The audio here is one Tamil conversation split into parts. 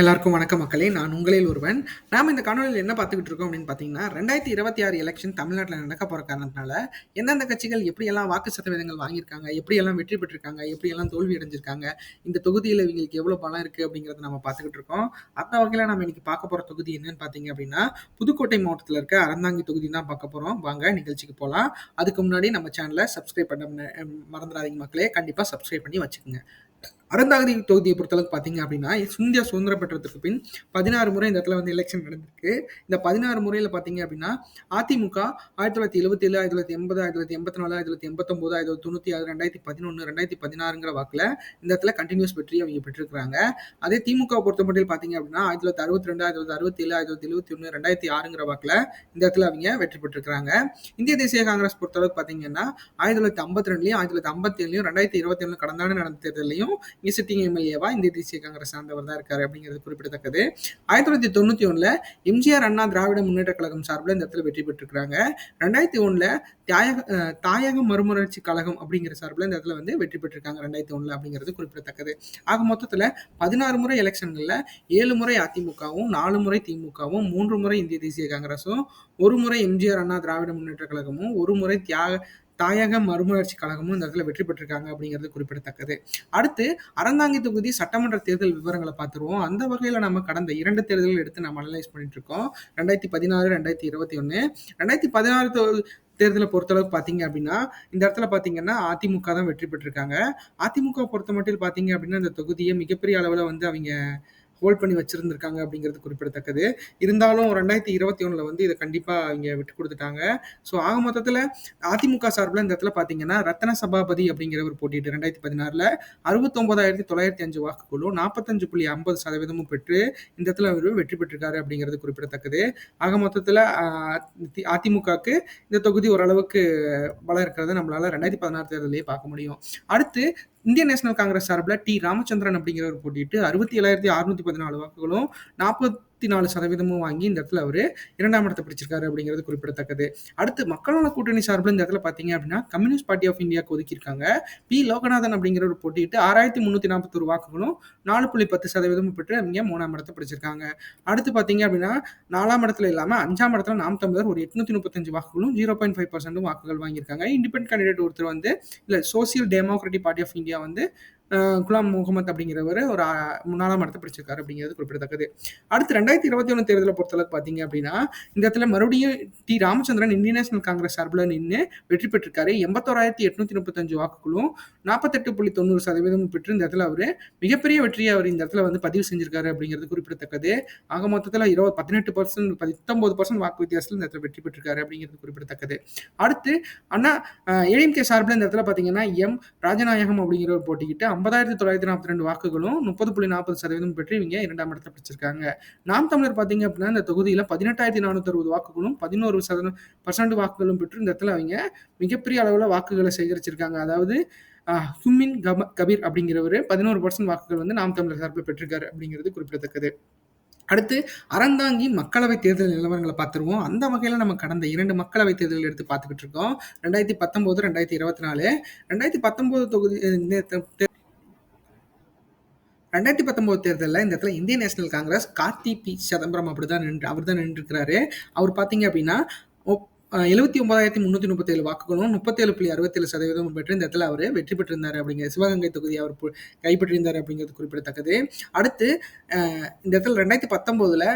எல்லாருக்கும் வணக்கம் மக்களே. நான் உங்களில் ஒருவன். நாம் இந்த காணொலியில் என்ன பார்த்துக்கிட்டு இருக்கோம் அப்படின்னு பார்த்தீங்கன்னா ரெண்டாயிரத்தி இருபத்தி ஆறு எலெக்ஷன் தமிழ்நாட்டில் நடக்க போகிற காரணத்தினால எந்தெந்த கட்சிகள் எப்படியெல்லாம் வாக்கு சதவீதங்கள் வாங்கியிருக்காங்க எப்படியெல்லாம் வெற்றி பெற்றிருக்காங்க எப்படியெல்லாம் தோல்வி அடைஞ்சிருக்காங்க இந்த தொகுதியில் இவங்களுக்கு எவ்வளோ பலம் இருக்குது அப்படிங்கிறத நம்ம பார்த்துக்கிட்டு இருக்கோம். அந்த வகையில் நம்ம இன்னைக்கு பார்க்க போகிற தொகுதி என்னன்னு பார்த்தீங்க அப்படின்னா புதுக்கோட்டை மாவட்டத்தில் இருக்க அறந்தாங்கி தொகுதி தான் பார்க்க போகிறோம் வாங்க நிகழ்ச்சிக்கு போகலாம் அதுக்கு முன்னாடி நம்ம சேனலை சப்ஸ்கிரைப் பண்ண மறந்துடாதீங்க மக்களே. கண்டிப்பாக சப்ஸ்கிரைப் பண்ணி வச்சுக்கோங்க. அறந்தாங்கி தொகுதியை பொறுத்தளவுக்கு பார்த்தீங்க அப்படின்னா இந்தியா சுதந்திரம் பெற்றதுக்கு பின் பதினாறு முறை இந்த இடத்துல வந்து எலெக்ஷன் நடந்திருக்கு இந்த பதினாறு முறையில் பார்த்தீங்க அப்படின்னா அதிமுக ஆயிரத்தி தொள்ளாயிரத்தி எழுபத்தேழு ஆயிரத்தி தொள்ளாயிரத்தி எண்பது ஆயிரத்தி தொள்ளாயிரத்தி எண்பத்தி நாலு ஆயிரத்தி தொள்ளாயிரத்தி எண்பத்தொம்போது ஆயிரத்தி தொள்ளாயிரத்தி தொண்ணூற்றி ஆறு ரெண்டாயிரத்தி பதினொன்று ரெண்டாயிரத்தி பதினாறுங்கிற வாக்கில் இந்த இடத்துல கண்டினியூஸ் வெற்றி அவங்க பெற்றிருக்காங்க அதே திமுக பொறுத்த மட்டும் பார்த்தீங்க அப்படின்னா ஆயிரத்தி தொள்ளாயிரத்தி அறுபத்தி ரெண்டு ஆயிரத்தி தொள்ளாயிரத்தி அறுபத்தி ஏழு ஆயிரத்தி தொள்ளாயிரத்தி எழுபத்தி ஒன்று ரெண்டாயிரத்தி ஆறுங்கிற வாக்கில் இந்த இடத்துல அவங்க வெற்றி பெற்றிருக்காங்க இந்திய தேசிய காங்கிரஸ் பொறுத்தளவுக்கு பார்த்தீங்கன்னா ஆயிரத்தி தொள்ளாயிரத்தி ஐம்பத்தி ரெண்டுலையும் ஆயிரத்தி தொள்ளாயிரத்தி ஐம்பத்தி ஏழுலையும் ரெண்டாயிரத்தி இருபத்தி ஏழு கடந்த ஆண்டு நடந்த தேர்தலையும் இங்கே எம்எல்ஏவா இந்திய தேசிய காங்கிரஸ் சார்ந்தவர் தான் இருக்காரு அப்படிங்கிறது குறிப்பிடத்தக்கது. ஆயிரத்தி தொள்ளாயிரத்தி தொண்ணூற்றி ஒன்றில் எம்ஜிஆர் அண்ணா திராவிட முன்னேற்ற கழகம் சார்பில் இந்த இடத்துல வெற்றி பெற்றிருக்கிறாங்க. ரெண்டாயிரத்தி ஒன்றில் தாயக தாயக மறுமலர்ச்சி கழகம் அப்படிங்கிற சார்பில் இந்த இடத்துல வந்து வெற்றி பெற்றிருக்காங்க ரெண்டாயிரத்தி ஒண்ணுல அப்படிங்கிறது குறிப்பிடத்தக்கது. ஆக மொத்தத்தில் பதினாறு முறை எலெக்ஷன்களில் ஏழு முறை அதிமுகவும் நாலு முறை திமுகவும் மூன்று முறை இந்திய தேசிய காங்கிரஸும் ஒரு முறை எம்ஜிஆர் அண்ணா திராவிட முன்னேற்ற கழகமும் ஒரு முறை தியாக தாயக மறுமலர்ச்சி கழகமும் இந்த இடத்துல வெற்றி பெற்றிருக்காங்க அப்படிங்கிறது குறிப்பிடத்தக்கது. அடுத்து அறந்தாங்கி தொகுதி சட்டமன்ற தேர்தல் விவரங்களை பார்த்துருவோம். அந்த வகையில் நம்ம கடந்த இரண்டு தேர்தல்கள் எடுத்து நம்ம அனலைஸ் பண்ணிட்டு இருக்கோம் ரெண்டாயிரத்தி பதினாறு ரெண்டாயிரத்தி இருபத்தி ஒன்று ரெண்டாயிரத்தி பதினாறு தேர்தலை பொறுத்தளவுக்கு பார்த்தீங்க அப்படின்னா இந்த இடத்துல பார்த்தீங்கன்னா அதிமுக தான் வெற்றி பெற்றிருக்காங்க. அதிமுக பொறுத்த மட்டும் பார்த்தீங்க அப்படின்னா இந்த தொகுதியை மிகப்பெரிய அளவில் வந்து அவங்க ஹோல்ட் பண்ணி வச்சிருந்திருக்காங்க அப்படிங்கிறது குறிப்பிடத்தக்கது. இருந்தாலும் ரெண்டாயிரத்தி இருபத்தி ஒன்றில் வந்து இதை கண்டிப்பாக இங்கே விட்டு கொடுத்துட்டாங்க. ஸோ ஆக மொத்தத்தில் அதிமுக சார்பில் இந்த இடத்துல பார்த்தீங்கன்னா ரத்ன சபாபதி அப்படிங்கிறவர் போட்டிட்டு ரெண்டாயிரத்தி பதினாறில் அறுபத்தொன்பதாயிரத்தி தொள்ளாயிரத்தி அஞ்சு வாக்குகளும் நாற்பத்தஞ்சு புள்ளி ஐம்பது சதவீதமும் பெற்று இந்த இடத்துல அவர் வெற்றி பெற்றிருக்காரு அப்படிங்கிறது குறிப்பிடத்தக்கது. ஆக மொத்தத்தில் அதிமுகவுக்கு இந்த தொகுதி ஓரளவுக்கு பலம் இருக்கிறத நம்மளால ரெண்டாயிரத்தி பதினாறு தேர்தலையே பார்க்க முடியும். அடுத்து இந்திய நேஷனல் காங்கிரஸ் சார்பில் டி. ராமச்சந்திரன் அப்படிங்கிறவர் போட்டிட்டு அறுபத்தி ஏழாயிரத்தி அறுநூத்தி பதினாலு வாக்குகளும் முப்பத்தி நாலு சதவீதமும் வாங்கி இந்த இடத்துல அவர் இரண்டாம் இடத்தை பிடிச்சிருக்காரு அப்படிங்கிறது குறிப்பிடத்தக்கது. அடுத்து மக்கள் கூட்டணி சார்பில் இந்த இடத்துல பார்த்தீங்க அப்படின்னா கம்யூனிஸ்ட் பார்ட்டி ஆஃப் இந்தியாவுக்கு ஒதுக்கியிருக்காங்க. பி. லோகநாதன் அப்படிங்கிற ஒரு போட்டியிட்டு ஆறாயிரத்தி முந்நூற்றி நாற்பத்தொரு வாக்குகளும் நாலு புள்ளி பத்து சதவீதமும் பெற்று அவங்க மூணாம் இடத்தை பிடிச்சிருக்காங்க. அடுத்து பார்த்தீங்க அப்படின்னா நாலாம் இடத்துல இல்லாமல் அஞ்சாம் இடத்துல நாம் தமிழர் ஒரு எட்நூத்தி முப்பத்தஞ்சு வாக்குகளும் ஜீரோ பாயிண்ட் ஃபைவ் பர்சன்டும் வாக்குகள் வாங்கியிருக்காங்க. இண்டிபெண்ட் கேண்டிடேட் ஒருத்தர் வந்து இல்லை social democratic party of India வந்து குலாம் முகமது அப்படிங்கிறவர் ஒரு முன்னாலாம் இடத்தை பிடிச்சிருக்காரு அப்படிங்கிறது குறிப்பிடத்தக்கது. அடுத்து ரெண்டாயிரத்தி இருபத்தி ஒன்று தேர்தலை பொறுத்தளவுக்கு பார்த்தீங்க அப்படின்னா இந்த இடத்துல மறுபடியும் T. Ramachandran Indian National Congress சார்பில் நின்று வெற்றி பெற்றிருக்காரு. எண்பத்தோராயிரத்தி எட்நூத்தி முப்பத்தஞ்சு வாக்குகளும் நாற்பத்தெட்டு புள்ளி தொண்ணூறு சதவீதம் பெற்று இந்த இடத்துல அவர் மிகப்பெரிய வெற்றியை அவர் இந்த இடத்துல வந்து பதிவு செஞ்சிருக்காரு அப்படிங்கிறது குறிப்பிடத்தக்கது. ஆக மொத்தத்தில் இருபது பதினெட்டு பர்சன்ட் பத்தொன்பது பர்சன்ட் வாக்கு வித்தியாசத்தில் இந்த இடத்துல வெற்றி பெற்றிருக்காரு அப்படிங்கிறது குறிப்பிடத்தக்கது. அடுத்து அண்ணா ஏடிஎம்கே சார்பில் இந்த இடத்துல பார்த்தீங்கன்னா எம். ராஜநாயகம் அப்படிங்கிறவர் போட்டிக்கிட்டு ஐம்பதாயிரத்தி தொள்ளாயிரத்தி நாற்பத்தி ரெண்டு வாக்குகளும் முப்பது புள்ளி நாற்பது சதவீதம் பெற்று இவங்க இரண்டாம் இடத்தை பிடிச்சிருக்காங்க. நாம் தமிழர் பார்த்தீங்க அப்படின்னா இந்த தொகுதியில் பதினெட்டாயிரத்தி நானூற்றி அறுபது வாக்குகளும் பதினோரு சதவீதம் பர்சன்ட் வாக்குகளும் பெற்று இந்த இடத்துல அவங்க மிகப்பெரிய அளவில் வாக்குகளை சேகரிச்சிருக்காங்க. அதாவது ஹுமின் கப கபீர் அப்படிங்கிறவர் பதினோரு பர்சன்ட் வாக்குகள் வந்து நாம் தமிழர் சார்பில் பெற்றிருக்காரு அப்படிங்கிறது குறிப்பிடத்தக்கது. அடுத்து அறந்தாங்கி மக்களவை தேர்தல் நிலவரங்களை பார்த்துருவோம். அந்த வகையில் நம்ம கடந்த இரண்டு மக்களவை தேர்தல் எடுத்து பார்த்துக்கிட்டு இருக்கோம். ரெண்டாயிரத்தி பத்தொம்போது ரெண்டாயிரத்தி இருபத்தி நாலு ரெண்டாயிரத்தி பத்தொம்போது தொகுதி ரெண்டாயிரத்தி பத்தொன்பது தேர்தலில் இந்த இடத்துல இந்திய National Congress Karthi P Chidambaram அப்படி தான் நின்று அவர் தான் நின்றுருக்கிறாரு. அவர் பார்த்தீங்க அப்படின்னா எழுபத்தி ஒன்பதாயிரத்தி முந்நூற்றி முப்பத்தேழு வாக்குகளும் முப்பத்தேழு புள்ளி அறுபத்தேழு சதவீதம் பெற்று இந்த இடத்துல அவர் வெற்றி பெற்றிருந்தார் அப்படிங்கிற சிவகங்கை தொகுதி அவர் கைப்பற்றிருந்தார் கைப்பற்றியிருந்தார் அப்படிங்கிறது குறிப்பிடத்தக்கது. அடுத்து இந்த இடத்துல ரெண்டாயிரத்தி பத்தொம்போதில்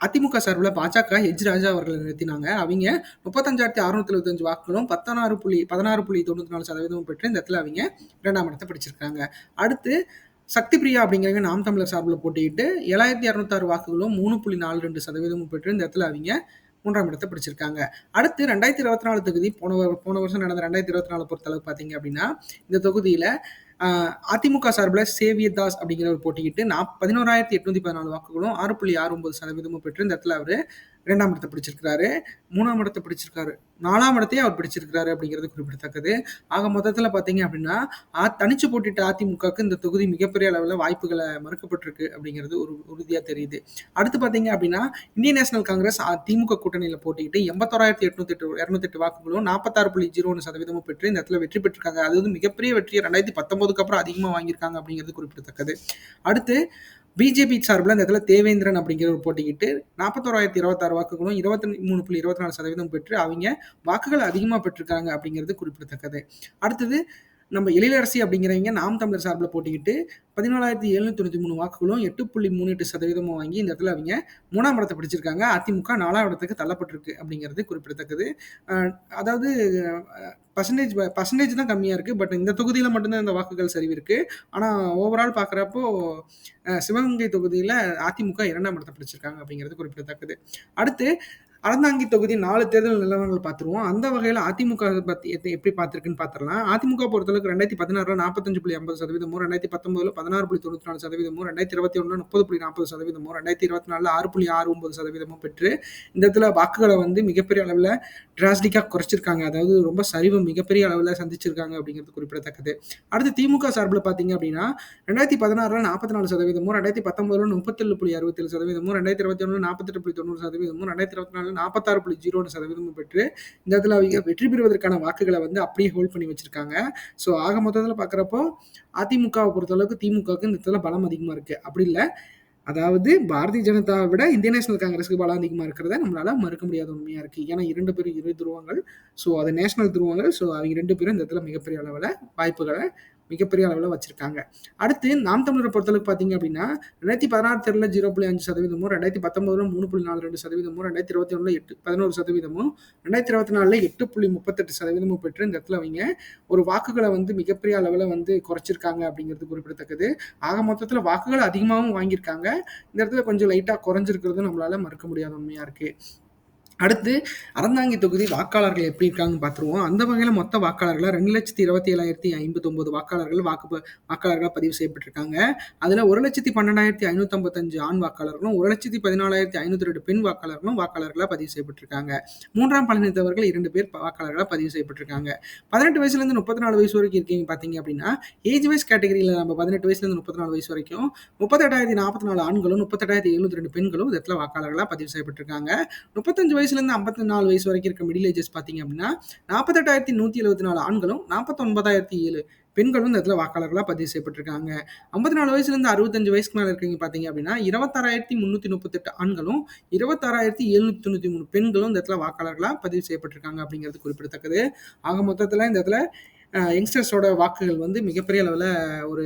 அதிமுக சார்பில் பாஜக எஜ் ராஜா அவர்களை நிறுத்தினாங்க. அவங்க முப்பத்தஞ்சாயிரத்தி அறுநூத்தி எழுபத்தஞ்சு வாக்குகளும் பத்தனாறு புள்ளி பதினாறு புள்ளி தொண்ணூற்றி நாலு சதவீதம் பெற்று இந்த இடத்துல அவங்க இரண்டாம் இடத்தை பிடிச்சிருக்காங்க அடுத்து சக்தி பிரியா அப்படிங்கிறவங்க நாம் தமிழர் சார்பில் போட்டியிட்டு ஏழாயிரத்தி இரநூத்தாறு வாக்குகளும் மூணு புள்ளி நாலு ரெண்டு சதவீதமும் பெற்று இந்த இடத்துல அவங்க மூன்றாம் இடத்தை பிடிச்சிருக்காங்க. அடுத்து ரெண்டாயிரத்தி இருபத்தி நாலு தொகுதி போன போன வருஷம் நடந்த ரெண்டாயிரத்தி இருபத்தி நாலு பொறுத்தளவுக்கு பார்த்தீங்க அப்படின்னா இந்த தொகுதியில் அதிமுக சார்பில் சேவியர் தாஸ் அப்படிங்கிறவர் போட்டிக்கிட்டு நான் பதினோராயிரத்தி எட்நூத்தி பதினாலு வாக்குகளும் ஆறு புள்ளி ஆறு ஒன்பது சதவீதமும் பெற்று இந்த இடத்துல அவர் இரண்டாம் இடத்தை பிடிச்சிருக்கிறாரு மூணாம் இடத்தை பிடிச்சிருக்காரு. நாலாம் இடத்தையும் அவர் பிடிச்சிருக்கிறாரு அப்படிங்கிறது குறிப்பிடத்தக்கது. ஆக மொத்தத்தில் பார்த்தீங்க அப்படின்னா ஆ- தனிச்சு போட்டிட்ட அதிமுகவுக்கு இந்த தொகுதி மிகப்பெரிய அளவில் வாய்ப்புகளை மறுக்கப்பட்டிருக்கு அப்படிங்கிறது ஒரு உறுதியாக தெரியுது. அடுத்து பார்த்தீங்க அப்படின்னா இந்தியன் நேஷனல் காங்கிரஸ் திமுக கூட்டணியில் போட்டிக்கிட்டு எண்பத்தோராயிரத்தி எட்நூத்தி எட்டு இரநூத்தெட்டு வாக்குகளும் நாற்பத்தாறு புள்ளி ஜீரோ ஒன்று சதவீதமும் பெற்று இந்த இடத்துல வெற்றி பெற்றிருக்காங்க. அது வந்து மிகப்பெரிய வெற்றியை ரெண்டாயிரத்தி பத்தொன்பதுக்கு அப்புறம் அதிகமாக வாங்கியிருக்காங்க அப்படிங்கிறது குறிப்பிடத்தக்கது. அடுத்து பிஜேபி சார்பில் இந்த இடத்துல தேவேந்திரன் அப்படிங்கிற ஒரு போட்டிக்கிட்டு நாற்பத்தோராயிரத்தி இருபத்தாறு வாக்குகளும் இருபத்தி மூணு புள்ளி இருபத்தி நாலு சதவீதம் பெற்று அவங்க வாக்குகள் அதிகமாக பெற்றிருக்காங்க அப்படிங்கிறது குறிப்பிடத்தக்கது. அடுத்தது நம்ம எழிலரசி அப்படிங்கிறவங்க நாம் தமிழர் சார்பில் போட்டிக்கிட்டு பதினாலாயிரத்தி எழுநூத்தி தொண்ணூற்றி மூணு வாக்குகளும் எட்டு புள்ளி மூணு எட்டு சதவீதமும் வாங்கி இந்த இடத்துல அவங்க மூணாம் இடத்தை பிடிச்சிருக்காங்க. அதிமுக நாலாம் இடத்துக்கு தள்ளப்பட்டிருக்கு அப்படிங்கிறது குறிப்பிடத்தக்கது. அதாவது பர்சன்டேஜ் பர்சன்டேஜ் தான் கம்மியாக இருக்குது பட் இந்த தொகுதியில் மட்டும்தான் இந்த வாக்குகள் சரிவு இருக்குது ஆனால் ஓவரால் பார்க்குறப்போ சிவகங்கை தொகுதியில் அதிமுக இரண்டாம் இடத்தை பிடிச்சிருக்காங்க அப்படிங்கிறது குறிப்பிடத்தக்கது. அடுத்து அறந்தாங்கி தொகுதி நாலு தேர்தல் நிலவரங்கள் பார்த்துருவோம். அந்த வகையில் அதிமுக பற்றி எப்படி பார்த்துருக்குன்னு பார்த்துடலாம். அதிமுக பொறுத்தளவுக்கு ரெண்டாயிரத்தி பதினாறுல நாற்பத்தஞ்சு புள்ளி ஐம்பது சதவீதமும் ரெண்டாயிரத்தி பத்தொன்பதுல பதினாறு புள்ளி தொண்ணூற்றி நாலு சதவீதமும் ரெண்டாயிரத்தி இருபத்தி ஒன்று முப்பது புள்ளி நாற்பது சதவீதமும் ரெண்டாயிரத்தி இருபத்தி நாலு ஆறு புள்ளி ஆறு ஒன்பது சதவீதமும் பெற்று இந்த இடத்துல வாக்குகளை வந்து மிகப்பெரிய அளவில் டிராஸ்டிக்காக குறைச்சிருக்காங்க. அதாவது ரொம்ப சரிவு மிகப்பெரிய அளவில் சந்திச்சிருக்காங்க அப்படிங்கிறது குறிப்பிடத்தக்கது. அடுத்து திமுக சார்பில் பார்த்தீங்க அப்படின்னா ரெண்டாயிரத்தி பதினாறுல நாற்பத்தி நாலு சதவீதமும் ரெண்டாயிரத்தி பத்தொன்பதுல முப்பத்தேழு புள்ளி அறுபத்தேழு சதவீதமும் ரெண்டாயிரத்தி இருபத்தி ஒன்று நாற்பத்தெட்டு புள்ளி தொண்ணூறு சதவீதமும் ரெண்டாயிரத்தி இருபத்தி நாலு நாற்பத்தாறு புள்ளி ஜீரோ சதவீதமும் பெற்று இந்த இடத்துல அவங்க வெற்றி பெறுவதற்கான வாக்குகளை வந்து அப்படியே ஹோல்ட் பண்ணி வச்சிருக்காங்க. ஸோ ஆக மொத்தத்தில் பார்க்குறப்போ அதிமுகவை பொறுத்தளவுக்கு திமுகவுக்கு இந்த இடத்துல பலம் அதிகமாக இருக்குது அப்படி இல்லை. அதாவது பாரதிய ஜனதாவை விட இந்திய நேஷனல் காங்கிரஸுக்கு பலம் அதிகமாக இருக்கிறத நம்மளால மறுக்க முடியாத உண்மையாக இருக்குது ஏன்னா இரண்டு பேரும் இரு துருவங்கள். ஸோ அது நேஷனல் துருவங்கள். ஸோ அவங்க ரெண்டு பேரும் இந்த இடத்துல மிகப்பெரிய அளவில் வாய்ப்புகளை மிகப்பெரிய அளவில் வச்சிருக்காங்க. அடுத்து நாம் தமிழரை பொறுத்தளவுக்கு பார்த்தீங்க அப்படின்னா ரெண்டாயிரத்தி பதினாறு தேர்தலில் ஜீரோ புள்ளி அஞ்சு சதவீதமும் ரெண்டாயிரத்தி பத்தொன்பதுல மூணு புள்ளி நாலு ரெண்டு சதவீதமும் ரெண்டாயிரத்தி இருபத்தி ஒன்றில் எட்டு பதினோரு சதவீதமும் ரெண்டாயிரத்தி இருபத்தி நாலில் எட்டு புள்ளி முப்பத்தெட்டு சதவீதமும் பெற்று இந்த இடத்துல அவங்க ஒரு வாக்குகளை வந்து மிகப்பெரிய அளவில் வந்து குறைச்சிருக்காங்க அப்படிங்கிறது குறிப்பிடத்தக்கது. ஆக மொத்தத்தில் வாக்குகள் அதிகமாகவும் வாங்கியிருக்காங்க. இந்த இடத்துல கொஞ்சம் லைட்டாக குறைஞ்சிருக்கிறது நம்மளால மறுக்க முடியாத உண்மையாக இருக்குது அடுத்து அறந்தாங்கி தொகுதி வாக்காளர்கள் எப்படி இருக்காங்கன்னு பார்த்துருவோம். அந்த வகையில் மொத்த வாக்காளர்கள் ரெண்டு லட்சத்தி இருபத்தி ஏழாயிரத்தி ஐம்பத்தொம்பது வாக்காளர்கள் வாக்கு வாக்காளர்களாக பதிவு செய்யப்பட்டிருக்காங்க. அதில் ஒரு லட்சத்தி பன்னெண்டாயிரத்தி ஐநூற்றம்பத்தஞ்சு ஆண் வாக்காளர்களும் ஒரு லட்சத்தி பதினாலாயிரத்தி ஐநூற்றி ரெண்டு பெண் வாக்காளர்களும் வாக்காளர்களாக பதிவு செய்யப்பட்டிருக்காங்க. மூன்றாம் பழனித்தவர்கள் இரண்டு பேர் வாக்காளர்களாக பதிவு செய்யப்பட்டிருக்காங்க. பதினெட்டு வயசுலேருந்து முப்பத்தி நாலு வயசு வரைக்கும் இருக்கீங்க பார்த்தீங்க அப்படின்னா ஏஜ் வைஸ் கேட்டகரியில் நம்ம பதினெட்டு வயசுலேருந்து முப்பத்தி நாலு வயசு வரைக்கும் முப்பத்தெட்டாயிரத்தி நாற்பத்தி நாலு ஆண்களும் முப்பத்தெட்டாயிரத்தி எழுநூத்தி ரெண்டு பெண்களும் இதில் வாக்காளர்களாக பதிவு செய்யப்பட்டிருக்காங்க. முப்பத்தஞ்சு வயசு வயசுலேருந்து ஐம்பத்தி நாலு வயசு வரைக்கும் இருக்க மிடில் ஏஜஸ் பார்த்தீங்க அப்படின்னா நாற்பத்தெட்டாயிரத்தி நூற்றி எழுபத்தி நாலு ஆண்களும் நாற்பத்தொன்பதாயிரத்தி ஏழு பெண்களும் இந்த இடத்துல வாக்காளர்களாக பதிவு செய்யப்பட்டிருக்காங்க. ஐம்பத்தி நாலு வயசுலேருந்து அறுபத்தஞ்சு வயசுக்கு மேலே இருக்கீங்க பார்த்தீங்க அப்படின்னா இருபத்தாறாயிரத்தி முந்நூற்றி முப்பத்தெட்டு ஆண்களும் இருபத்தாறாயிரத்தி எழுநூற்றி தொண்ணூற்றி மூணு பெண்களும் இந்த இடத்துல வாக்காளர்களாக பதிவு செய்யப்பட்டிருக்காங்க அப்படிங்கிறது குறிப்பிடத்தக்கது. ஆக மொத்தத்தில் இந்த இடத்துல யங்ஸ்டர்ஸோட வாக்குகள் வந்து மிகப்பெரிய அளவில் ஒரு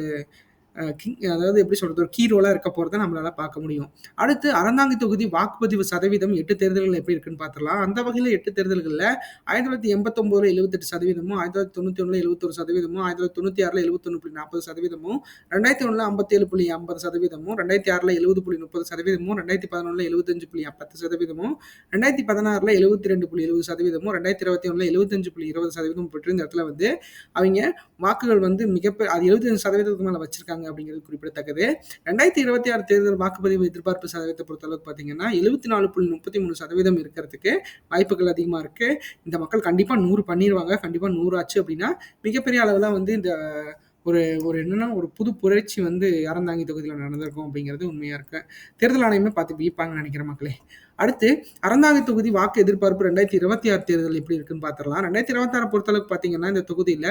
அதாவது எப்படி சொல்றது ஒரு கீ ரோலாக இருக்க போகிறத நம்மளால பார்க்க முடியும். அடுத்து அறந்தாங்கி தொகுதி வாக்குப்பதிவு சதவீதம் எட்டு தேர்தல்கள் எப்படி இருக்குன்னு பார்த்துலாம் அந்த வகையில் எட்டு தேர்தல்களில் ஆயிரத்தி தொள்ளாயிரத்தி எண்பத்தொம்போதில் எழுபத்தெட்டு சதவீதமும் ஆயிரத்தி தொள்ளாயிரத்தி தொண்ணூற்றி ஒன்றில் எழுபத்தொரு சதவீதமும் ஆயிரத்தி தொள்ளாயிரத்தி தொண்ணூற்றி ஆறில் எழுபத்தொன்று புள்ளி நாற்பது சதவீதமும் ரெண்டாயிரத்தி ஒன்றில் ஐம்பத்தேழு புள்ளி ஐம்பது சதவீதமும் ரெண்டாயிரத்தி ஆறில் எழுபது புள்ளி முப்பது சதவீதமும் ரெண்டாயிரத்தி பதினொன்றில் எழுபத்தஞ்சு புள்ளி பத்து சதவீதமும் ரெண்டாயிரத்தி பதினாறில் எழுபத்தி ரெண்டு புள்ளி எழுபது சதவீதமும் ரெண்டாயிரத்தி இருபத்தி ஒன்றில் எழுபத்தஞ்சு புள்ளி இருபது சதவீதம் பெற்று இந்த இடத்துல வந்து அவங்க வாக்குகள் வந்து மிகப்பெரிய அது எழுபத்தஞ்சு சதவீதத்துக்கு மேலே வச்சிருக்காங்க. அப்படிங்கிறது குறிப்பிடத்தக்கது. ரெண்டாயிரத்தி இருபத்தி ஆறு தேர்தல் வாக்குப்பதிவு எதிர்பார்ப்பு சதவீதத்தை பொறுத்தளவுக்கு பார்த்தீங்கன்னா எழுபத்தி நாலு புள்ளி முப்பத்தி மூணு சதவீதம் இருக்கிறதுக்கு வாய்ப்புகள் அதிகமாக இருக்குது இந்த மக்கள் கண்டிப்பாக நூறு பண்ணிடுவாங்க கண்டிப்பாக நூறு ஆச்சு அப்படின்னா மிகப்பெரிய அளவில் வந்து இந்த ஒரு ஒரு என்னன்னா ஒரு புது புரட்சி வந்து அறந்தாங்கி தொகுதியில் நடந்திருக்கும் அப்படிங்கிறது உண்மையாக இருக்கு. தேர்தல் ஆணையமே பார்த்து வியப்பாங்கன்னு நினைக்கிற மக்களே. அடுத்து அறந்தாங்கி தொகுதி வாக்கு எதிர்பார்ப்பு ரெண்டாயிரத்தி இருபத்தி ஆறு தேர்தல் எப்படி இருக்குன்னு பார்த்துடலாம். ரெண்டாயிரத்தி இருபத்தி ஆறு பொறுத்தளவுக்கு பார்த்தீங்கன்னா இந்த தொகுதியில்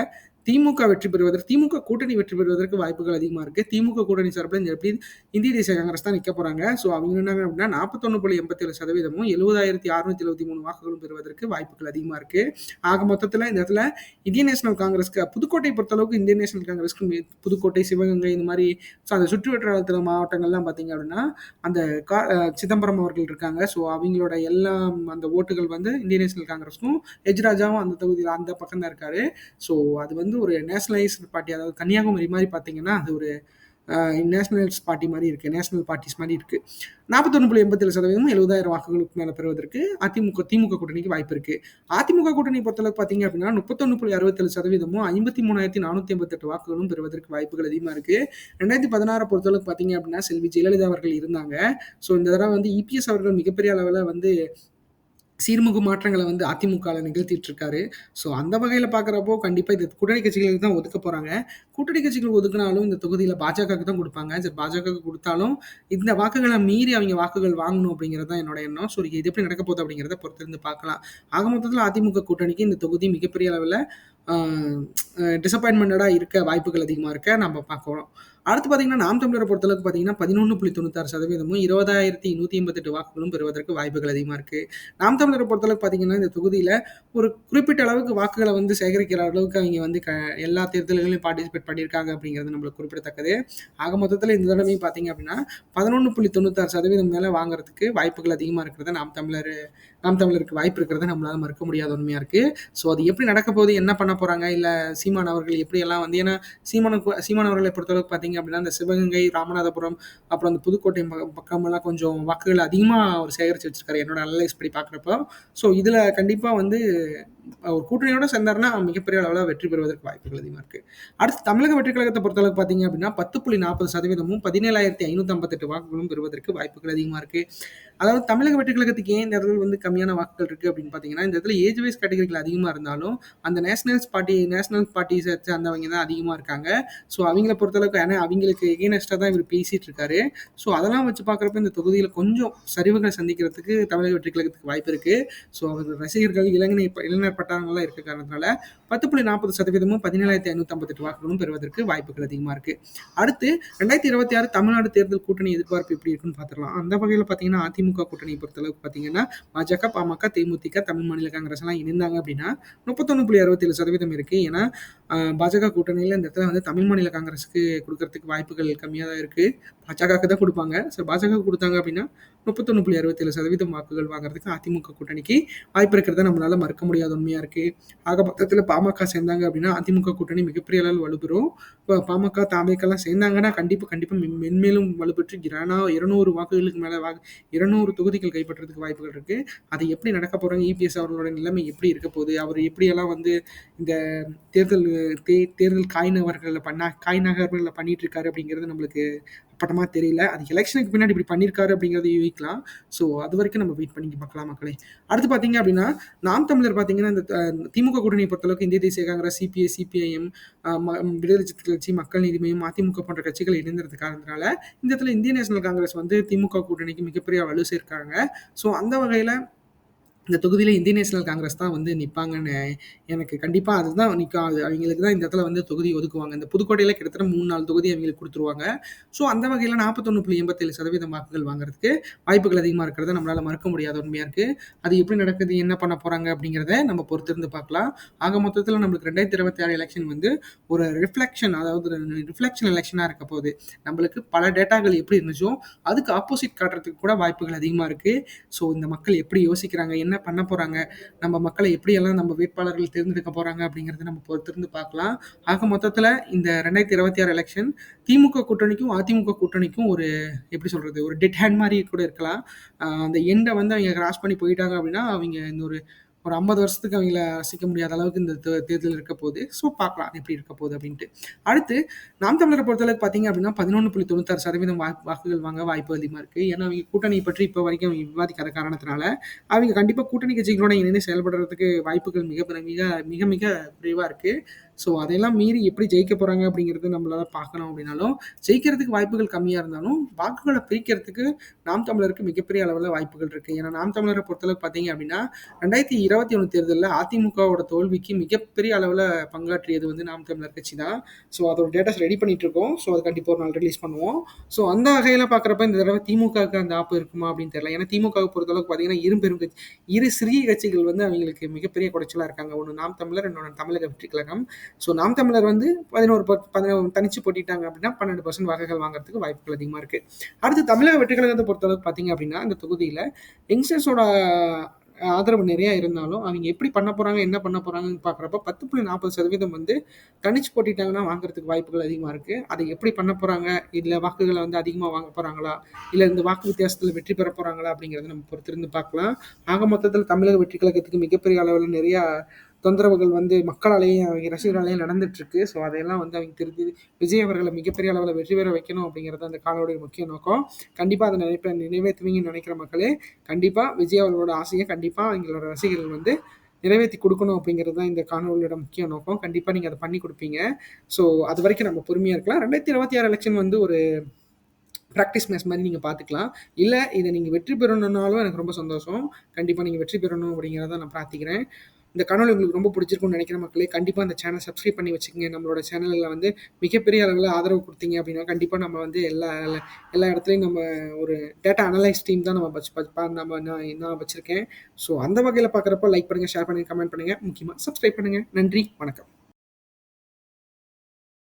திமுக வெற்றி பெறுவதற்கு திமுக கூட்டணி வெற்றி பெறுவதற்கு வாய்ப்புகள் அதிகமாக இருக்குது திமுக கூட்டணி சார்பில் எப்படி இந்திய தேசிய காங்கிரஸ் தான் நிற்க போகிறாங்க ஸோ அவங்க என்ன அப்படின்னா நாற்பத்தொன்று புள்ளி எண்பத்தேழு சதவீதமும் எழுபதாயிரத்தி அறுநூத்தி எழுபத்தி மூணு வாக்குகளும் பெறுவதற்கு வாய்ப்புகள் அதிகமாக இருக்குது ஆக மொத்தத்தில் இந்த இடத்துல இந்திய நேஷனல் காங்கிரஸ்க்கு புதுக்கோட்டை பொறுத்தளவுக்கு இந்திய நேஷனல் காங்கிரஸ் காங்கிரஸ்க்கு புதுக்கோட்டை சிவகங்கை இந்த மாதிரி ஸோ அந்த சுற்று வட்டாரத்தில் மாவட்டங்கள்லாம் பார்த்தீங்க அப்படின்னா அந்த கா சிதம்பரம் அவர்கள் இருக்காங்க. ஸோ அவங்களோட எல்லா அந்த ஓட்டுகள் வந்து இந்திய நேஷனல் காங்கிரஸ்க்கும் எஜ்ராஜாவும் அந்த தொகுதியில் அந்த பக்கம் தான் இருக்காரு. ஸோ அது வந்து ஒரு நேஷனலைஸ்டு பார்ட்டி அதாவது கன்னியாகுமரி மாதிரி பார்த்தீங்கன்னா அது ஒரு நேஷனல்ஸ் பார்ட்டி மாதிரி இருக்குது நேஷனல் பார்ட்டிஸ் மாதிரி இருக்குது நாற்பத்தொன்று புள்ளி எண்பத்தேழு சதவீதம் எழுபதாயிரம் வாக்குகளுக்கு மேலே பெறுவதற்கு அதிமுக திமுக கூட்டணிக்கு வாய்ப்பு இருக்குது அதிமுக கூட்டணி பொறுத்தளவுக்கு பார்த்தீங்க அப்படின்னா முப்பத்தொன்று புள்ளி அறுபத்தேழு சதவீதமும் ஐம்பத்தி மூணாயிரத்தி நானூற்றி எண்பத்தெட்டு வாக்குகளும் பெறுவதற்கு வாய்ப்புகள் அதிகமாக இருக்குது ரெண்டாயிரத்தி பதினாறு பொறுத்தளவுக்கு பார்த்தீங்க அப்படின்னா செல்வி ஜெயலலிதா அவர்கள் இருந்தாங்க. ஸோ இந்த தடவை வந்து இபிஎஸ் அவர்கள் மிகப்பெரிய அளவில் வந்து சீர்முக மாற்றங்களை வந்து அதிமுகவில் நிகழ்த்திட்டு இருக்காரு ஸோ அந்த வகையில் பார்க்குறப்போ கண்டிப்பாக இது கூட்டணி கட்சிகளுக்கு தான் ஒதுக்க போகிறாங்க கூட்டணி கட்சிகள் ஒதுக்கினாலும் இந்த தொகுதியில் பாஜகவுக்கு தான் கொடுப்பாங்க. சரி பாஜகவுக்கு கொடுத்தாலும் இந்த வாக்குகளை மீறி அவங்க வாக்குகள் வாங்கணும் அப்படிங்கிறது தான் என்னோட எண்ணம். ஸோ இது எப்படி நடக்க போகுது அப்படிங்கிறத பொறுத்திருந்து பார்க்கலாம் ஆக மொத்தத்தில் அதிமுக கூட்டணிக்கு இந்த தொகுதி மிகப்பெரிய அளவில் டிசப்பாயின்மெண்டடாக இருக்க வாய்ப்புகள் அதிகமாக இருக்க. நம்ம பார்க்குறோம். அடுத்து பார்த்தீங்கன்னா நாம் தமிழரை பொறுத்தளவுக்கு பார்த்தீங்கன்னா பதினொன்று புள்ளி தொண்ணூத்தாறு சதவீதமும் இருபதாயிரத்தி நூற்றி எண்பத்தெட்டு வாக்குகளும் பெறுவதற்கு வாய்ப்புகள் அதிகமாக இருக்குது நாம் தமிழரை பொறுத்தளவுக்கு பார்த்தீங்கன்னா இந்த தொகுதியில் ஒரு குறிப்பிட்ட அளவுக்கு வாக்குகளை வந்து சேகரிக்கிற அளவுக்கு அவங்க வந்து க எல்லா தேர்தல்களையும் பார்ட்டிசிபேட் பண்ணியிருக்காங்க அப்படிங்கிறது நம்மளுக்கு குறிப்பிடத்தக்கது. ஆக மொத்தத்தில் இந்த தடவையும் பார்த்தீங்க அப்படின்னா பதினொன்று புள்ளி தொண்ணூத்தாறு சதவீதம் மேலே வாங்குறதுக்கு வாய்ப்புகள் அதிகமாக இருக்கிறத நாம் தமிழர் நாம் தமிழருக்கு வாய்ப்பு இருக்கிறத நம்மளால் மறுக்க முடியாத உண்மையாக இருக்குது ஸோ அது எப்படி நடக்க போகுது என்ன பண்ண போகிறாங்க இல்லை சீமான் அவர்கள் எப்படியெல்லாம் வந்து ஏன்னா சீமானுக்கு சீமான் அவர்களை பொறுத்தளவுக்கு பார்த்தீங்க அப்படின்னா இந்த சிவகங்கை ராமநாதபுரம் அப்புறம் அந்த புதுக்கோட்டை ப- பக்கமெல்லாம் கொஞ்சம் வாக்குகள் அதிகமாக அவர் சேகரித்து வச்சிருக்காரு என்னோட அனலைஸ் படி பார்க்குறப்போ. ஸோ இதில் கண்டிப்பாக வந்து ஒரு கூட்டணியோட சேர்ந்தாருன்னா மிகப்பெரிய அளவில் வெற்றி பெறுவதற்கு வாய்ப்புகள் அதிகமாக இருக்குது அடுத்து தமிழக வெற்றி கழகத்தை பொறுத்தளவுக்கு பார்த்தீங்க அப்படின்னா பத்து புள்ளி நாற்பது சதவீதமும் பதினேழாயிரத்தி ஐநூற்றி ஐம்பத்தெட்டு வாக்குகளும் பெறுவதற்கு வாய்ப்புகள் அதிகமாக இருக்குது அதாவது தமிழக வெற்றி கழகத்துக்கு ஏன் இந்த இடத்துல வந்து கம்மியான வாக்குகள் இருக்குது அப்படின்னு பார்த்தீங்கன்னா இந்த இடத்துல ஏஜ் வைஸ் கேட்டகரிகள் அதிகமாக இருந்தாலும் அந்த நேஷனல்ஸ் பார்ட்டி நேஷனல் பார்ட்டிஸை சேர்ந்தவங்க தான் அதிகமாக இருக்காங்க. ஸோ அவங்கள பொறுத்தளவுக்கு ஏன்னா அவங்களுக்கு எகேனஸ்டாக தான் இவர் பேசிட்டு இருக்காரு. ஸோ அதெல்லாம் வச்சு பார்க்குறப்ப இந்த தொகுதியில் கொஞ்சம் சரிவுகளை சந்திக்கிறதுக்கு தமிழக வெற்றி கழகத்துக்கு வாய்ப்பு இருக்குது ஸோ அவர் ரசிகர்கள் இளைஞர் இளைஞர் பட்டாளங்கள்லாம் இருக்க காரணத்தினால பத்து புள்ளி நாற்பது சதவீதமும் பதினேழாயிரத்தி ஐநூற்றி ஐம்பத்தெட்டு வாக்குகளும் பெறுவதற்கு வாய்ப்புகள் அதிகமாக இருக்குது அடுத்து ரெண்டாயிரத்தி இருபத்தி ஆறு தமிழ்நாடு தேர்தல் கூட்டணி எதிர்பார்ப்பு எப்படி இருக்குன்னு பார்த்துடலாம். அந்த வகையில் பார்த்தீங்கன்னா அதிமுக கூட்டணி பொறுத்தளவுக்கு பார்த்தீங்கன்னா பாஜக பாமக தேமுதிக தமிழ் மாநில காங்கிரஸ் எல்லாம் இணைந்தாங்க அப்படின்னா முப்பத்தொன்று புள்ளி அறுபத்தேழு சதவீதம் இருக்குது ஏன்னா பாஜக கூட்டணியில் இந்த இடத்துல வந்து தமிழ் மாநில காங்கிரஸுக்கு கொடுக்கறதுக்கு வாய்ப்புகள் கம்மியாக தான் இருக்குது பாஜகவுக்கு தான் கொடுப்பாங்க. ஸோ பாஜக கொடுத்தாங்க அப்படின்னா முப்பத்தொன்று புள்ளி அறுபத்தேழு சதவீதம் வாக்குகள் வாங்குறதுக்கு அதிமுக கூட்டணிக்கு வாய்ப்பு இருக்கிறத நம்மளால மறுக்க முடியாத கம்மியாக இருக்குது ஆக பக்கத்தில் பாமக சேர்ந்தாங்க அப்படின்னா அதிமுக கூட்டணி மிகப்பெரிய அளவில் வலுப்பெறும். இப்போ பாமக தாமேக்கெல்லாம் சேர்ந்தாங்கன்னா கண்டிப்பாக கண்டிப்பாக மென்மேலும் வலுப்பெற்று இரநா இருநூறு வாக்குகளுக்கு மேலே வா இருநூறு தொகுதிகள் கைப்பற்றுறதுக்கு வாய்ப்புகள் இருக்குது அது எப்படி நடக்க போகிறாங்க இபிஎஸ் அவர்களோட நிலைமை எப்படி இருக்க போகுது? அவர் எப்படியெல்லாம் வந்து இந்த தேர்தல் தே தேர்தல் காய் நகர்களில் பண்ணா காய் நகர்களில் பண்ணிட்டு இருக்காரு அப்படிங்கிறது நம்மளுக்கு அப்பட்டமாக தெரியல. அது எலெக்ஷனுக்கு பின்னாடி இப்படி பண்ணியிருக்காரு அப்படிங்கிறத யூகிக்கலாம். ஸோ அது வரைக்கும் நம்ம வெயிட் பண்ணி பார்க்கலாம் மக்களே. அடுத்து பார்த்தீங்க அப்படின்னா நாம் தமிழர் பார்த்தீங்கன்னா இந்த திமுக கூட்டணியை பொறுத்தளவுக்கு இந்திய தேசிய காங்கிரஸ் சிபிஐ சிபிஐஎம் விடுதலை கட்சி மக்கள் நீதி மையம் அதிமுக போன்ற கட்சிகள் இணைந்திருக்க இந்த இடத்துல இந்திய நேஷனல் காங்கிரஸ் வந்து திமுக கூட்டணிக்கு மிகப்பெரிய வலு சேர்க்காங்க. ஸோ அந்த வகையில் இந்த தொகுதியில் இந்திய நேஷனல் காங்கிரஸ் தான் வந்து நிற்பாங்கன்னு எனக்கு கண்டிப்பாக அதுதான் நிற்கும் அது அவங்களுக்கு தான் இந்த இடத்துல வந்து தொகுதி ஒதுக்குவாங்க. இந்த புதுக்கோட்டையில் கிட்டத்தட்ட மூணு நாலு தொகுதி அவங்களுக்கு கொடுத்துருவாங்க. ஸோ அந்த வகையில் நாற்பத்தொன்று புள்ளி எண்பத்தேழு சதவீதம் வாக்குகள் வாங்குறதுக்கு வாய்ப்புகள் அதிகமாக இருக்கிறத நம்மளால் மறுக்க முடியாத உண்மையாக இருக்குது அது எப்படி நடக்குது என்ன பண்ண போகிறாங்க அப்படிங்கிறத நம்ம பொறுத்திருந்து பார்க்கலாம். ஆக மொத்தத்தில் நம்மளுக்கு ரெண்டாயிரத்தி இருபத்தி ஆறு எலெக்ஷன் வந்து ஒரு ரிஃப்ளெக்ஷன் அதாவது ரிஃப்ளெக்ஷன் எலெக்ஷனாக இருக்க போகுது. நம்மளுக்கு பல டேட்டாக்கள் எப்படி இருந்துச்சோ அதுக்கு ஆப்போசிட் காட்டுறதுக்கு கூட வாய்ப்புகள் அதிகமாக இருக்குது ஸோ இந்த மக்கள் எப்படி யோசிக்கிறாங்க என்ன பண்ண போகிறாங்க நம்ம மக்களை எப்படியெல்லாம் நம்ம வேட்பாளர்கள் தேர்ந்தெடுக்க போகிறாங்க அப்படிங்கிறத நம்ம பொறுத்திருந்து பார்க்கலாம். ஆக மொத்தத்தில் இந்த ரெண்டாயிரத்தி இருபத்தி ஆறு எலெக்ஷன் திமுக கூட்டணிக்கும் அதிமுக கூட்டணிக்கும் ஒரு எப்படி சொல்கிறது ஒரு டெட் ஹேண்ட் மாதிரி கூட இருக்கலாம். அந்த எண்டை வந்து அவங்க கிராஸ் பண்ணி போயிட்டாங்க அப்படின்னா அவங்க இந்த ஒரு ஒரு ஐம்பது வருஷத்துக்கு அவங்கள ரசிக்க முடியாத அளவுக்கு இந்த தே- தேர்தல் இருக்க போகுது. ஸோ பார்க்கலாம் அது எப்படி இருக்க போகுது அப்படின்ட்டு. அடுத்து நாம் தமிழரை பொறுத்தளவுக்கு பார்த்தீங்க அப்படின்னா பதினொன்று புள்ளி தொண்ணூத்தாறு சதவீதம் வாக்குகள் வாங்க வாய்ப்பு அதிகமாக இருக்குது ஏன்னா அவங்க கூட்டணி பற்றி இப்போ வரைக்கும் அவங்க விவாதிக்காத காரணத்தினால அவங்க கண்டிப்பாக கூட்டணி கட்சிகளோட இணைந்து செயல்படுறதுக்கு வாய்ப்புகள் மிக மிக மிக மிக குறைவாக இருக்குது ஸோ அதையெல்லாம் மீறி எப்படி ஜெயிக்க போகிறாங்க அப்படிங்கிறது நம்மளால பார்க்கணும் அப்படின்னாலும் ஜெயிக்கிறதுக்கு வாய்ப்புகள் கம்மியாக இருந்தாலும் வாக்குகளை பிரிக்கிறதுக்கு நாம் தமிழருக்கு மிகப்பெரிய அளவில் வாய்ப்புகள் இருக்குது ஏன்னா நாம் தமிழரை பொறுத்தளவுக்கு பார்த்தீங்க அப்படின்னா ரெண்டாயிரத்தி இருபத்தி ஒன்று தேர்தலில் அதிமுகவோட தோல்விக்கு மிகப்பெரிய அளவில் பங்காற்றியது வந்து நாம் தமிழர் கட்சி தான். ஸோ அதோட டேட்டாஸ் ரெடி பண்ணிட்டு இருக்கோம். ஸோ அது கண்டிப்பாக ஒரு நாள் ரிலீஸ் பண்ணுவோம். ஸோ அந்த வகையில் பார்க்குறப்ப இந்த தடவை திமுகவுக்கு அந்த ஆப்பு இருக்குமா அப்படின்னு தெரியல. ஏன்னா திமுகவை பொறுத்தளவுக்கு பார்த்தீங்கன்னா இரு பெரும் கட்சி இரு சிறிய கட்சிகள் வந்து அவங்களுக்கு மிகப்பெரிய குடைச்சலாக இருக்காங்க. ஒன்று நாம் தமிழர் இன்னொன்று தமிழக வெற்றி கழகம். ஸோ நாம் தமிழர் வந்து பதினோரு பதினோரு தனிச்சு போட்டிட்டாங்க அப்படின்னா பன்னெண்டு பர்சன்ட் வாக்குகள் வாங்குறதுக்கு வாய்ப்புகள் அதிகமாக இருக்குது அடுத்து தமிழக வெற்றி கழகத்தை பொறுத்தளவுக்கு பார்த்தீங்க அப்படின்னா இந்த தொகுதியில் யங்ஸ்டர்ஸோட ஆதரவு நிறையா இருந்தாலும் அவங்க எப்படி பண்ண போகிறாங்க என்ன பண்ண போகிறாங்கன்னு பார்க்குறப்ப பத்து புள்ளி நாற்பது சதவீதம் வந்து தனிச்சு போட்டிட்டாங்கன்னா வாங்குறதுக்கு வாய்ப்புகள் அதிகமாக இருக்குது அதை எப்படி பண்ண போகிறாங்க இல்லை வாக்குகளை வந்து அதிகமாக வாங்க போகிறாங்களா இல்லை இந்த வாக்கு வித்தியாசத்தில் வெற்றி பெற போகிறாங்களா அப்படிங்கிறத நம்ம பொறுத்திருந்து பார்க்கலாம். ஆக மொத்தத்தில் தமிழக வெற்றி கழகத்துக்கு மிகப்பெரிய அளவில் நிறையா தொந்தரவுகள் வந்து மக்களாலேயும் அவங்க ரசிகர்களாலேயும் நடந்துட்டு இருக்கு ஸோ அதையெல்லாம் வந்து அவங்க திருத்தி விஜய் அவர்களை மிகப்பெரிய அளவில் வெற்றி பெற வைக்கணும் அப்படிங்கிறது அந்த காலோடைய முக்கிய நோக்கம். கண்டிப்பாக அதை நினைப்ப நிறைவேற்றுவீங்கன்னு நினைக்கிற மக்களே கண்டிப்பாக விஜய் அவர்களோட ஆசையை கண்டிப்பாக அவங்களோட ரசிகர்கள் வந்து நிறைவேற்றி கொடுக்கணும் அப்படிங்கிறது தான் இந்த காணொலியோட முக்கிய நோக்கம். கண்டிப்பாக நீங்கள் அதை பண்ணி கொடுப்பீங்க. ஸோ அது வரைக்கும் நம்ம பொறுமையாக இருக்கலாம். ரெண்டாயிரத்தி இருபத்தி ஆறு எலெக்ஷன் வந்து ஒரு ப்ராக்டிஸ் மேட்ச் மாதிரி நீங்கள் பார்த்துக்கலாம் இல்லை இதை நீங்கள் வெற்றி பெறணுன்னாலும் எனக்கு ரொம்ப சந்தோஷம். கண்டிப்பாக நீங்கள் வெற்றி பெறணும் அப்படிங்கிறத நான் பிரார்த்திக்கிறேன். இந்த காணொலி உங்களுக்கு ரொம்ப பிடிச்சிருக்கும்னு நினைக்கிற மக்களே. கண்டிப்பாக அந்த சேனல் சப்ஸ்கிரைப் பண்ணி வச்சுக்கோங்க. நம்மளோட சேனலில் வந்து மிகப்பெரிய அளவில் ஆதரவு கொடுத்தீங்க அப்படின்னா கண்டிப்பாக நம்ம வந்து எல்லா எல்லா இடத்துலையும் நம்ம ஒரு டேட்டா அனலைஸ் டீம் தான் நம்ம வச்சு பா- நம்ம நான் நான் வச்சுருக்கேன். ஸோ அந்த வகையில் பார்க்குறப்ப லைக் பண்ணுங்கள் ஷேர் பண்ணுங்கள் கமெண்ட் பண்ணுங்கள் முக்கியமாக சப்ஸ்கிரைப் பண்ணுங்கள் நன்றி வணக்கம்.